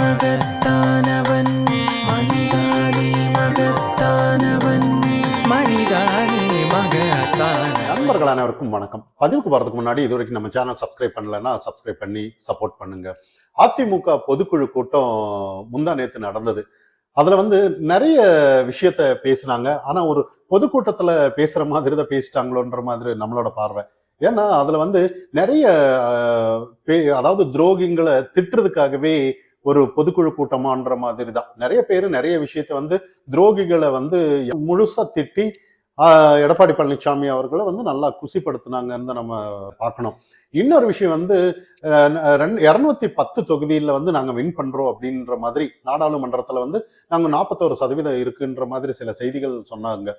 மகத்தானவன். மகத்தானவன். மகத்தான நண்பர்கள் அனைவருக்கும் வணக்கம். பதிவுக்கு வரதுக்கு முன்னாடி இது வரைக்கும் நம்ம சேனல் சப்ஸ்கிரைப் பண்ணலன்னா சப்ஸ்கிரைப் பண்ணி சப்போர்ட் பண்ணுங்க. அதிமுக பொதுக்குழு கூட்டம் முந்தா நேற்று நடந்தது. அதுல வந்து நிறைய விஷயத்த பேசினாங்க. ஆனா ஒரு பொதுக்கூட்டத்துல பேசுற மாதிரி தான் பேசிட்டாங்களோன்ற மாதிரி நம்மளோட பார்வை. ஏன்னா அதுல வந்து நிறைய பே- அதாவது துரோகிங்களை திட்டுறதுக்காகவே ஒரு பொதுக்குழு கூட்டமான்ற மாதிரி தான் நிறைய பேர் நிறைய விஷயத்த வந்து துரோகிகளை வந்து முழுசா திட்டி எடப்பாடி பழனிசாமி அவர்களை வந்து நல்லா குசிப்படுத்தினாங்கன்னு நம்ம பார்க்கணும். இன்னொரு விஷயம் வந்து இரநூத்தி பத்து தொகுதியில் வந்து நாங்கள் வின் பண்ணுறோம் அப்படின்ற மாதிரி நாடாளுமன்றத்தில் வந்து நாங்கள் நாற்பத்தோரு சதவீதம் இருக்குன்ற மாதிரி சில செய்திகள் சொன்னாங்க.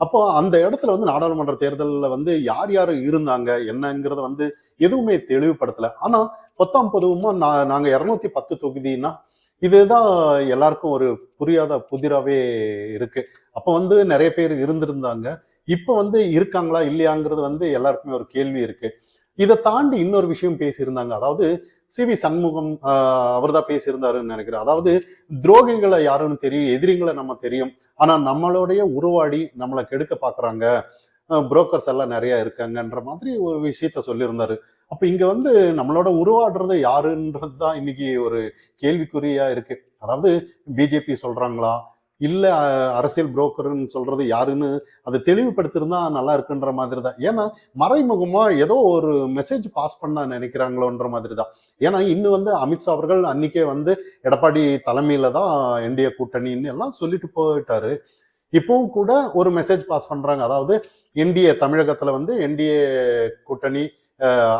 அப்போ அந்த இடத்துல வந்து நாடாளுமன்ற தேர்தலில் வந்து யார் யார் இருந்தாங்க என்னங்கிறத வந்து எதுவுமே தெளிவுபடுத்தலை. ஆனால் பொத்தாம் பொதுவுமா நான் நாங்கள் இரநூத்தி பத்து தொகுதின்னா இதுதான் எல்லாருக்கும் ஒரு புரியாத புதிராகவே இருக்குது அப்போ வந்து நிறைய பேர் இருந்திருந்தாங்க. இப்போ வந்து இருக்காங்களா இல்லையாங்கிறது வந்து எல்லாருக்குமே ஒரு கேள்வி இருக்கு. இதை தாண்டி இன்னொரு விஷயம் பேசியிருந்தாங்க. அதாவது சி வி சண்முகம் அவர் தான் பேசியிருந்தாருன்னு நினைக்கிறேன். அதாவது துரோகிகளை யாருன்னு தெரியும் எதிரிங்களை நம்ம தெரியும். ஆனா நம்மளுடைய உருவாடி நம்மளை கெடுக்க பாக்குறாங்க. புரோக்கர்ஸ் எல்லாம் நிறைய இருக்காங்கன்ற மாதிரி ஒரு விஷயத்த சொல்லியிருந்தாரு. அப்ப இங்க வந்து நம்மளோட உருவாடுறது யாருன்றது தான் இன்னைக்கு ஒரு கேள்விக்குறியா இருக்கு. அதாவது பிஜேபி சொல்றாங்களா? இல்லை அரசியல் புரோக்கர்னு சொல்றது யாருன்னு அதை தெளிவுபடுத்திருந்தா நல்லா இருக்குன்ற மாதிரி தான் ஏன்னா மறைமுகமா ஏதோ ஒரு மெசேஜ் பாஸ் பண்ண நினைக்கிறாங்களோன்ற மாதிரி தான் ஏன்னா இன்னும் வந்து அமித்ஷா அவர்கள் அன்னைக்கே வந்து எடப்பாடி தலைமையில தான் என்டிஏ கூட்டணின்னு எல்லாம் சொல்லிட்டு போயிட்டாரு. இப்பவும் கூட ஒரு மெசேஜ் பாஸ் பண்றாங்க. அதாவது என்டிஏ தமிழகத்துல வந்து என்டிஏ கூட்டணி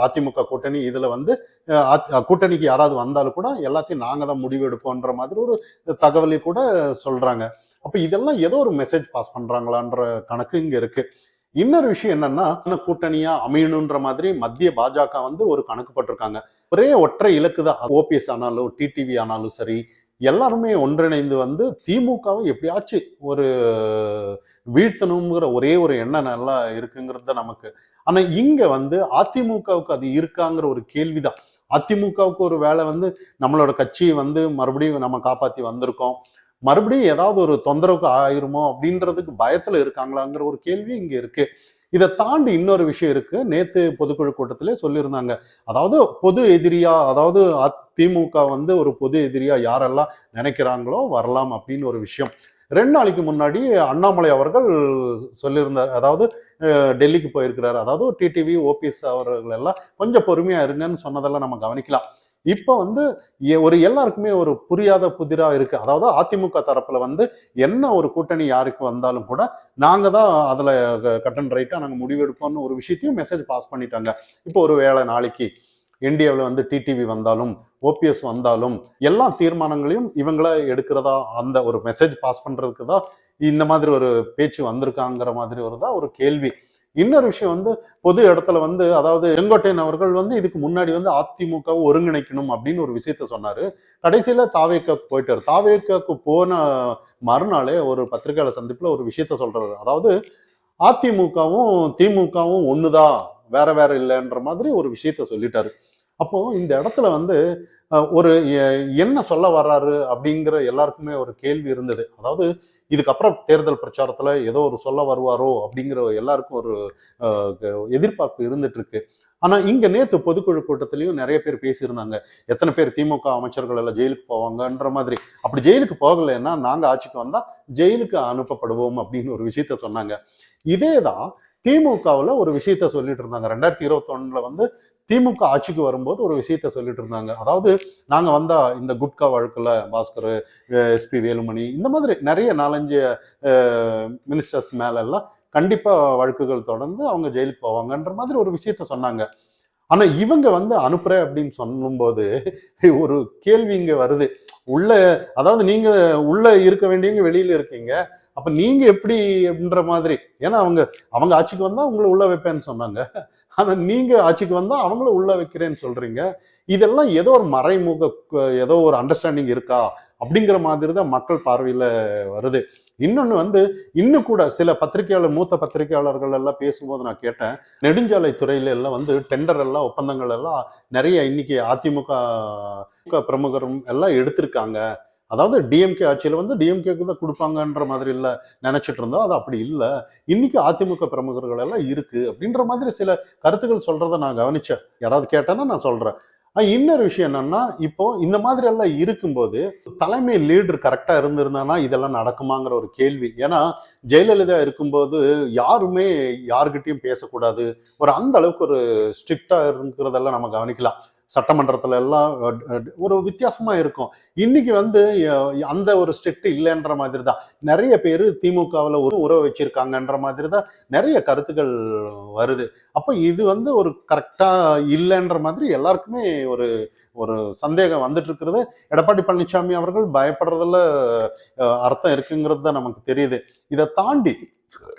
அதிமுக கூட்டணி இதில் வந்து கூட்டணிக்கு யாராவது வந்தாலும் கூட எல்லாத்தையும் நாங்கள் தான் முடிவு எடுப்போன்ற மாதிரி ஒரு தகவலை கூட சொல்கிறாங்க அப்போ இதெல்லாம் ஏதோ ஒரு மெசேஜ் பாஸ் பண்ணுறாங்களான்ற கணக்கு இங்கே இருக்குது இன்னொரு விஷயம் என்னன்னா இன்னும் கூட்டணியா அமையணுன்ற மாதிரி மத்திய பாஜக வந்து ஒரு கணக்கு பட்டிருக்காங்க. ஒரே ஒற்றை இலக்கு தான். ஓபிஎஸ் ஆனாலும் டிடிவி ஆனாலும் சரி எல்லாருமே ஒன்றிணைந்து வந்து திமுகவை எப்படியாச்சும் ஒரு வீழ்த்தணுங்கிற ஒரே ஒரு எண்ணம் நல்லா இருக்குங்கிறது நமக்கு. ஆனா இங்க வந்து அதிமுகவுக்கு அது இருக்காங்கிற ஒரு கேள்விதான். அதிமுகவுக்கு ஒரு வேலை வந்து நம்மளோட கட்சியை வந்து மறுபடியும் நம்ம காப்பாத்தி வந்திருக்கோம். மறுபடியும் ஏதாவது ஒரு தொந்தரவுக்கு ஆயிருமோ அப்படின்றதுக்கு பயத்துல இருக்காங்களாங்கிற ஒரு கேள்வி இங்க இருக்கு. இதை தாண்டி இன்னொரு விஷயம் இருக்கு. நேத்து பொதுக்குழு கூட்டத்திலே சொல்லியிருந்தாங்க. அதாவது பொது எதிரியா அதாவது திமுக வந்து ஒரு பொது எதிரியா யாரெல்லாம் நினைக்கிறாங்களோ வரலாம் அப்படின்னு ஒரு விஷயம். ரெண்டு நாளைக்கு முன்னாடி அண்ணாமலை அவர்கள் சொல்லியிருந்தார். அதாவது டெல்லிக்கு போயிருக்கிறார். அதாவது டிடிவி ஓபிஎஸ் அவர்கள் எல்லாம் கொஞ்சம் பொறுமையா இருங்கன்னு சொன்னதெல்லாம் நம்ம கவனிக்கலாம். இப்போ வந்து ஒரு எல்லாருக்குமே ஒரு புரியாத புதிராக இருக்கு. அதாவது அதிமுக தரப்புல வந்து என்ன ஒரு கூட்டணி யாருக்கு வந்தாலும் கூட நாங்க தான் அதுல கட்டன் ரைட்டா நாங்க முடிவெடுப்போம்னு ஒரு விஷயத்தையும் மெசேஜ் பாஸ் பண்ணிட்டாங்க. இப்போ ஒரு வேளை நாளைக்கு இந்தியாவில் வந்து டிடிவி வந்தாலும் ஓபிஎஸ் வந்தாலும் எல்லா தீர்மானங்களையும் இவங்கள எடுக்கிறதா அந்த ஒரு மெசேஜ் பாஸ் பண்றதுக்கு தான் இந்த மாதிரி ஒரு பேச்சு வந்திருக்காங்கிற மாதிரி ஒரு தான் ஒரு கேள்வி. இன்னொரு விஷயம் வந்து பொது இடத்துல வந்து அதாவது செங்கோட்டையன் அவர்கள் வந்து இதுக்கு முன்னாடி வந்து அதிமுகவை ஒருங்கிணைக்கணும் அப்படின்னு ஒரு விஷயத்த சொன்னாரு. கடைசியில தாவேக்காக்கு போயிட்டாரு. தாவேக்காக்கு போன மறுநாளே ஒரு பத்திரிகையாளர் சந்திப்புல ஒரு விஷயத்த சொல்றாரு. அதாவது அதிமுகவும் திமுகவும் ஒண்ணுதான். வேற வேற இல்லைன்ற மாதிரி ஒரு விஷயத்த சொல்லிட்டாரு. அப்போ இந்த இடத்துல வந்து ஒரு என்ன சொல்ல வர்றாரு அப்படிங்கிற எல்லாருக்குமே ஒரு கேள்வி இருந்தது. அதாவது இதுக்கப்புறம் தேர்தல் பிரச்சாரத்துல ஏதோ ஒரு சொல்ல வருவாரோ அப்படிங்கிற எல்லாருக்கும் ஒரு க- எதிர்பார்ப்பு இருந்துட்டு இருக்கு ஆனா இங்க நேத்து பொதுக்குழு கூட்டத்திலையும் நிறைய பேர் பேசியிருந்தாங்க. எத்தனை பேர் திமுக அமைச்சர்கள் எல்லாம் ஜெயிலுக்கு போவாங்கன்ற மாதிரி. அப்படி ஜெயிலுக்கு போகலைன்னா நாங்க ஆட்சிக்கு வந்தா ஜெயிலுக்கு அனுப்பப்படுவோம் அப்படின்னு ஒரு விஷயத்த சொன்னாங்க. இதேதான் திமுகவில் ஒரு விஷயத்த சொல்லிட்டு இருந்தாங்க. ரெண்டாயிரத்தி இருபத்தொன்னுல வந்து திமுக ஆட்சிக்கு வரும்போது ஒரு விஷயத்த சொல்லிட்டு இருந்தாங்க. அதாவது நாங்கள் வந்தா இந்த குட்கா வழக்கில் பாஸ்கர் எஸ்பி வேலுமணி இந்த மாதிரி நிறைய நாலஞ்சு மினிஸ்டர்ஸ் மேலெல்லாம் கண்டிப்பாக வழக்குகள் தொடர்ந்து அவங்க ஜெயிலுக்கு போவாங்கன்ற மாதிரி ஒரு விஷயத்த சொன்னாங்க. ஆனால் இவங்க வந்து அனுப்புகிறேன் அப்படின்னு சொல்லும்போது ஒரு கேள்வி இங்கே வருது. உள்ள அதாவது நீங்கள் உள்ள இருக்க வேண்டியவங்க வெளியில் இருக்கீங்க. அப்ப நீங்க எப்படி அப்படின்ற மாதிரி ஏன்னா அவங்க அவங்க ஆட்சிக்கு வந்தா உங்களை உள்ள வைப்பேன்னு சொன்னாங்க. ஆனா நீங்க ஆட்சிக்கு வந்தா அவங்கள உள்ள வைக்கிறேன்னு சொல்றீங்க. இதெல்லாம் ஏதோ ஒரு மறைமுக ஏதோ ஒரு அண்டர்ஸ்டாண்டிங் இருக்கா? அப்படிங்கிற மாதிரி தான் மக்கள் பார்வையில வருது. இன்னொன்று வந்து இன்னும் கூட சில பத்திரிகையாளர் மூத்த பத்திரிகையாளர்கள் எல்லாம் பேசும்போது நான் கேட்டேன் நெடுஞ்சாலை துறையில எல்லாம் வந்து டெண்டர் எல்லாம் ஒப்பந்தங்கள் எல்லாம் நிறைய இன்னைக்கு அதிமுக பிரமுகரும் எல்லாம் எடுத்திருக்காங்க. அதாவது டிஎம்கே ஆட்சியில் வந்து டிஎம்கேக்கு தான் கொடுப்பாங்கன்ற மாதிரி இல்லை நினச்சிட்டு இருந்தோம். அது அப்படி இல்லை. இன்னைக்கு அதிமுக பிரமுகர்கள் எல்லாம் இருக்கு அப்படின்ற மாதிரி சில கருத்துக்கள் சொல்றதை நான் கவனிச்சேன். யாராவது கேட்டேன்னா நான் சொல்றேன். இன்னொரு விஷயம் என்னன்னா இப்போ இந்த மாதிரி எல்லாம் இருக்கும்போது தலைமை லீடர் கரெக்டா இருந்திருந்தானா இதெல்லாம் நடக்குமாங்கிற ஒரு கேள்வி. ஏன்னா ஜெயலலிதா இருக்கும்போது யாருமே யாருக்கிட்டையும் பேசக்கூடாது. ஒரு அந்த அளவுக்கு ஒரு ஸ்ட்ரிக்டா இருக்கிறதெல்லாம் நம்ம கவனிக்கலாம். சட்டமன்றத்துல எல்லாம் ஒரு வித்தியாசமா இருக்கும். இன்னைக்கு வந்து அந்த ஒரு ஸ்ட்ரிக்ட் இல்லைன்ற மாதிரி தான் நிறைய பேர் திமுகவில் ஒரு உறவு வச்சிருக்காங்கன்ற மாதிரி தான் நிறைய கருத்துக்கள் வருது. அப்போ இது வந்து ஒரு கரெக்டா இல்லைன்ற மாதிரி எல்லாருக்குமே ஒரு ஒரு சந்தேகம் வந்துட்டு இருக்கிறது. எடப்பாடி பழனிசாமி அவர்கள் பயப்படுறதுல அர்த்தம் இருக்குங்கிறது தான் நமக்கு தெரியுது. இதை தாண்டி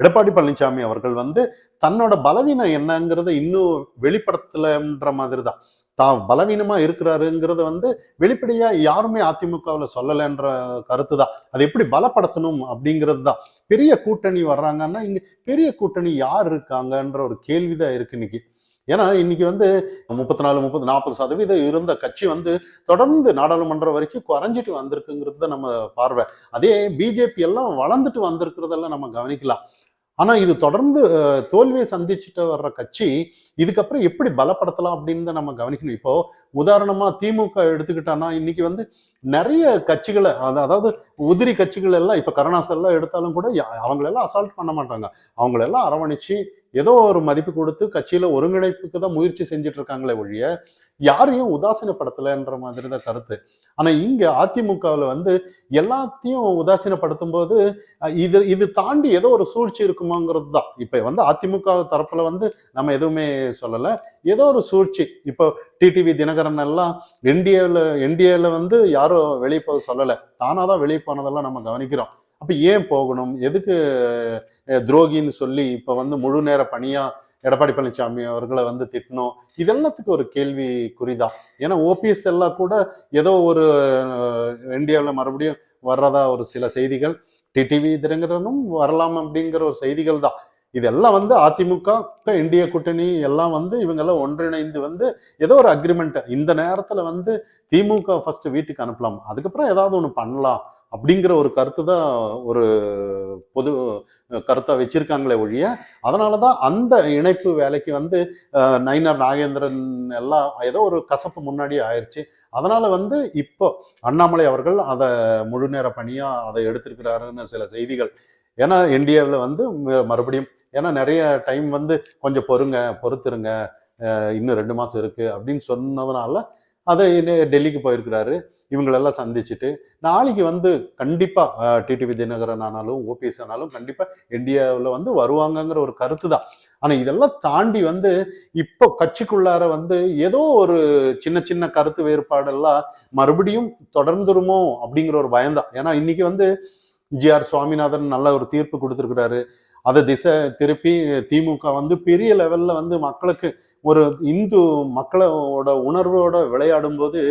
எடப்பாடி பழனிசாமி அவர்கள் வந்து தன்னோட பலவீனம் என்னங்கிறத இன்னும் வெளிப்படுத்தலைன்ற மாதிரி தான் தான் பலவீனமா இருக்கிறாருங்கிறத வந்து வெளிப்படையா யாருமே அதிமுகவில் சொல்லலைன்ற கருத்து தான் அதை எப்படி பலப்படுத்தணும் அப்படிங்கிறது தான் பெரிய கூட்டணி வர்றாங்கன்னா இங்க பெரிய கூட்டணி யார் இருக்காங்கன்ற ஒரு கேள்விதான் இருக்கு இன்னைக்கு. ஏன்னா இன்னைக்கு வந்து முப்பத்தி நாலு முப்பது நாற்பது சதவீதம் இருந்த கட்சி வந்து தொடர்ந்து நாடாளுமன்றம் வரைக்கும் குறைஞ்சிட்டு வந்திருக்குங்கிறது நம்ம பார்வை. அதே பிஜேபி எல்லாம் வளர்ந்துட்டு வந்திருக்கிறதெல்லாம் நம்ம கவனிக்கலாம். ஆனா இது தொடர்ந்து தோல்வியை சந்திச்சுட்டு வர்ற கட்சி இதுக்கப்புறம் எப்படி பலப்படுத்தலாம் அப்படின்னு தான் நம்ம கவனிக்கணும். இப்போ உதாரணமா திமுக எடுத்துக்கிட்டான்னா இன்னைக்கு வந்து நிறைய கட்சிகளை அதாவது உதிரி கட்சிகள் எல்லாம் இப்ப கருணாஸ் எடுத்தாலும் கூட யா- அவங்களெல்லாம் அசால்ட் பண்ண மாட்டாங்க. அவங்களெல்லாம் அரவணைச்சு ஏதோ ஒரு மதிப்பு கொடுத்து கட்சியில ஒருங்கிணைப்புக்கு தான் முயற்சி செஞ்சுட்டு இருக்காங்களே ஒழிய யாரையும் உதாசீனப்படுத்தலைன்ற மாதிரி தான் கருத்து. ஆனா இங்க அதிமுகவில் வந்து எல்லாத்தையும் உதாசீனப்படுத்தும் போது இது இது தாண்டி ஏதோ ஒரு சூழ்ச்சி இருக்குமாங்கிறது தான். இப்ப வந்து அதிமுக தரப்புல வந்து நம்ம எதுவுமே சொல்லலை. ஏதோ ஒரு சூழ்ச்சி. இப்போ டிடிவி தினகரன் எல்லாம் என்டிஏல என்டிஏல வந்து யாரும் வெளியே போக சொல்லல. தானா தான் வெளியே போனதெல்லாம் நம்ம கவனிக்கிறோம். அப்ப ஏன் போகணும்? எதுக்கு துரோகின்னு சொல்லி இப்ப வந்து முழு நேர பணியா எடப்பாடி பழனிசாமி அவர்களை வந்து திட்டணும்? இதெல்லாத்துக்கு ஒரு கேள்வி குறிதான். ஏன்னா ஓபிஎஸ் எல்லாம் கூட ஏதோ ஒரு இந்தியாவில் மறுபடியும் வர்றதா ஒரு சில செய்திகள். டிடிவி தினகரனும் வரலாம் அப்படிங்கிற ஒரு செய்திகள் தான். இதெல்லாம் வந்து அதிமுக இந்திய கூட்டணி எல்லாம் வந்து இவங்கெல்லாம் ஒன்றிணைந்து வந்து ஏதோ ஒரு அக்ரிமெண்ட் இந்த நேரத்தில் வந்து திமுக ஃபர்ஸ்ட் வீட்டுக்கு அனுப்பலாம். அதுக்கப்புறம் ஏதாவது ஒன்று பண்ணலாம் அப்படிங்கிற ஒரு கருத்து தான் ஒரு பொது கருத்தை வச்சிருக்காங்களே ஒழிய அதனால தான் அந்த இணைப்பு வேலைக்கு வந்து நயினார் நாகேந்திரன் எல்லாம் ஏதோ ஒரு கசப்பு முன்னாடி ஆயிடுச்சு அதனால வந்து இப்போ அண்ணாமலை அவர்கள் அதை முழு நேர பணியாக அதை எடுத்திருக்கிறாருன்னு சில செய்திகள் ஏன்னா இந்தியாவில் வந்து மறுபடியும் ஏன்னா நிறைய டைம் வந்து கொஞ்சம் பொறுங்க பொறுத்துருங்க இன்னும் ரெண்டு மாதம் இருக்குது அப்படின்னு சொன்னதுனால அதை டெல்லிக்கு போயிருக்கிறாரு. இவங்களெல்லாம் சந்திச்சுட்டு நாளைக்கு வந்து கண்டிப்பாக டிடிவி தினகரன் ஆனாலும் ஓபிஎஸ் ஆனாலும் கண்டிப்பாக இந்தியாவில் வந்து வருவாங்கங்கிற ஒரு கருத்து தான் ஆனால் இதெல்லாம் தாண்டி வந்து இப்போ கட்சிக்குள்ளார வந்து ஏதோ ஒரு சின்ன சின்ன கருத்து வேறுபாடெல்லாம் மறுபடியும் தொடர்ந்துருமோ அப்படிங்கிற ஒரு பயம்தான். ஏன்னா இன்னைக்கு வந்து ஜிஆர் சுவாமிநாதன் நல்ல ஒரு தீர்ப்பு கொடுத்துருக்கிறாரு. அதை திசை திருப்பி திமுக வந்து பெரிய லெவல்ல வந்து மக்களுக்கு ஒரு இந்து மக்களோட உணர்வோட விளையாடும் போது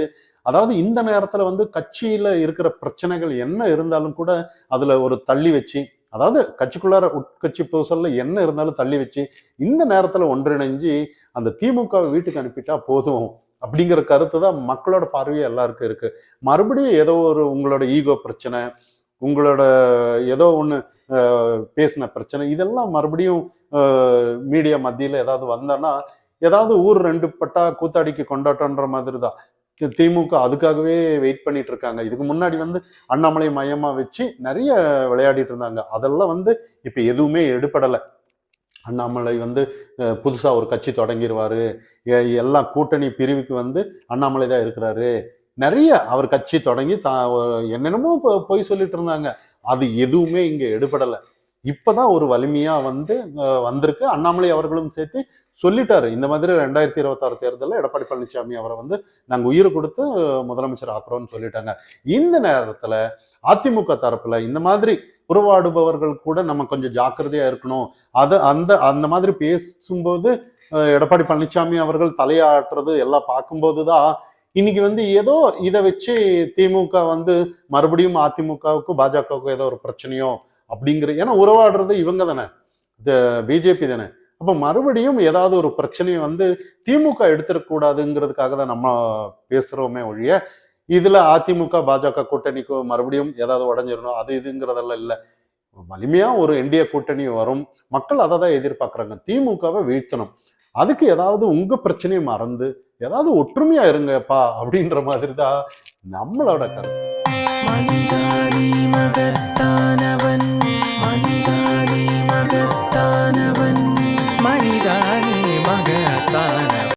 அதாவது இந்த நேரத்துல வந்து கட்சியில இருக்கிற பிரச்சனைகள் என்ன இருந்தாலும் கூட அதுல ஒரு தள்ளி வச்சு அதாவது கட்சிக்குள்ளார உட்கட்சி பூசல்ல என்ன இருந்தாலும் தள்ளி வச்சு இந்த நேரத்துல ஒன்றிணைஞ்சு அந்த திமுக வீட்டுக்கு அனுப்பிட்டா போதும் அப்படிங்கிற கருத்து தான் மக்களோட பார்வையே எல்லாருக்கும் இருக்கு. மறுபடியும் ஏதோ ஒரு உங்களோட ஈகோ பிரச்சனை உங்களோட ஏதோ ஒன்று பேசின பிரச்சனை இதெல்லாம் மறுபடியும் மீடியா மத்தியில் ஏதாவது வந்தோன்னா ஏதாவது ஊர் ரெண்டு பட்டா கூத்தாடிக்கு கொண்டாட்டன்ற மாதிரி தான் திமுக அதுக்காகவே வெயிட் பண்ணிட்டு இருக்காங்க. இதுக்கு முன்னாடி வந்து அண்ணாமலை மையமா வச்சு நிறைய விளையாடிட்டு இருந்தாங்க. அதெல்லாம் வந்து இப்போ எதுவுமே எடுபடலை. அண்ணாமலை வந்து புதுசாக ஒரு கட்சி தொடங்கிடுவாரு எ- எல்லா கூட்டணி பிரிவுக்கு வந்து அண்ணாமலை தான் இருக்கிறாரு. நிறைய அவர் கட்சி தொடங்கி தா என்னென்னமோ போய் சொல்லிட்டு இருந்தாங்க. அது எதுவுமே இங்கே எடுபடலை. இப்போதான் ஒரு வலிமையா வந்து வந்திருக்கு. அண்ணாமலை அவர்களும் சேர்த்து சொல்லிட்டாரு. இந்த மாதிரி ரெண்டாயிரத்தி இருபத்தாறு தேர்தலில் எடப்பாடி பழனிசாமி அவரை வந்து நாங்கள் உயிர் கொடுத்து முதலமைச்சர் ஆக்குறோம்னு சொல்லிட்டாங்க. இந்த நேரத்தில் அதிமுக தரப்புல இந்த மாதிரி உருவாடுபவர்கள் கூட நம்ம கொஞ்சம் ஜாக்கிரதையா இருக்கணும். அது அந்த அந்த மாதிரி பேசும்போது எடப்பாடி பழனிசாமி அவர்கள் தலையாட்டுறது எல்லாம் பார்க்கும்போது தான் இன்னைக்கு வந்து ஏதோ இதை வச்சு திமுக வந்து மறுபடியும் அதிமுகவுக்கும் பாஜகவுக்கும் ஏதோ ஒரு பிரச்சனையோ அப்படிங்கிற ஏன்னா உறவாடுறது இவங்க தானே. பிஜேபி தானே. அப்போ மறுபடியும் ஏதாவது ஒரு பிரச்சனையை வந்து திமுக எடுத்துடக்கூடாதுங்கிறதுக்காக தான் நம்ம பேசுகிறோமே ஒழிய இதில் அதிமுக பாஜக கூட்டணிக்கு மறுபடியும் ஏதாவது உடஞ்சிடணும் அது இதுங்கிறதெல்லாம் இல்லை. வலிமையாக ஒரு என்டிஏ கூட்டணி வரும். மக்கள் அதை தான் எதிர்பார்க்குறாங்க. திமுகவை வீழ்த்தணும். அதுக்கு ஏதாவது உங்க பிரச்சனையை மறந்து ஏதாவது ஒற்றுமையா இருங்கப்பா அப்படின்ற மாதிரி தான் நம்மளோட கருத்து.